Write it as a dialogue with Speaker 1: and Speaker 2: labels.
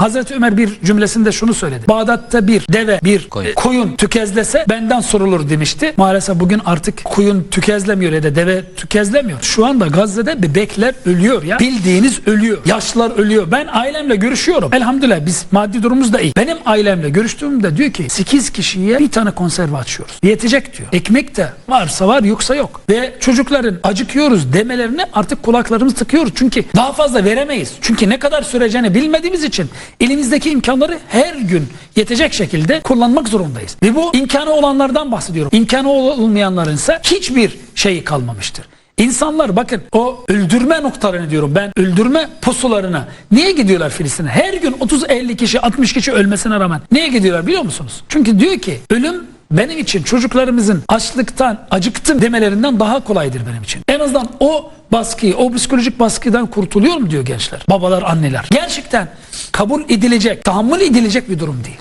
Speaker 1: Hazreti Ömer bir cümlesinde şunu söyledi. Bağdat'ta bir deve, bir
Speaker 2: Koyun.
Speaker 1: e, koyun tükezlese benden sorulur demişti. Maalesef bugün artık koyun tükezlemiyor ya da deve tükezlemiyor. Şu anda Gazze'de bebekler ölüyor ya. Bildiğiniz ölüyor. Yaşlılar ölüyor. Ben ailemle görüşüyorum. Elhamdülillah biz maddi durumumuz da iyi. Benim ailemle görüştüğümde diyor ki 8 kişiye bir tane konserve açıyoruz. Yetecek diyor. Ekmek de varsa var yoksa yok. Ve çocukların acıkıyoruz demelerini artık kulaklarımızı tıkıyoruz. Çünkü daha fazla veremeyiz. Çünkü ne kadar süreceğini bilmediğimiz için elimizdeki imkanları her gün yetecek şekilde kullanmak zorundayız. Ve bu imkanı olanlardan bahsediyorum. İmkanı olmayanların ise hiçbir şeyi kalmamıştır. İnsanlar bakın o öldürme noktalarını diyorum ben öldürme pusularına niye gidiyorlar Filistin'e? Her gün 30-50 kişi 60 kişi ölmesine rağmen niye gidiyorlar biliyor musunuz? Çünkü diyor ki ölüm benim için çocuklarımızın açlıktan acıktım demelerinden daha kolaydır benim için. En azından o baskıyı o psikolojik baskıdan kurtuluyor mu diyor gençler babalar anneler. Gerçekten kabul edilecek tahammül edilecek bir durum değil.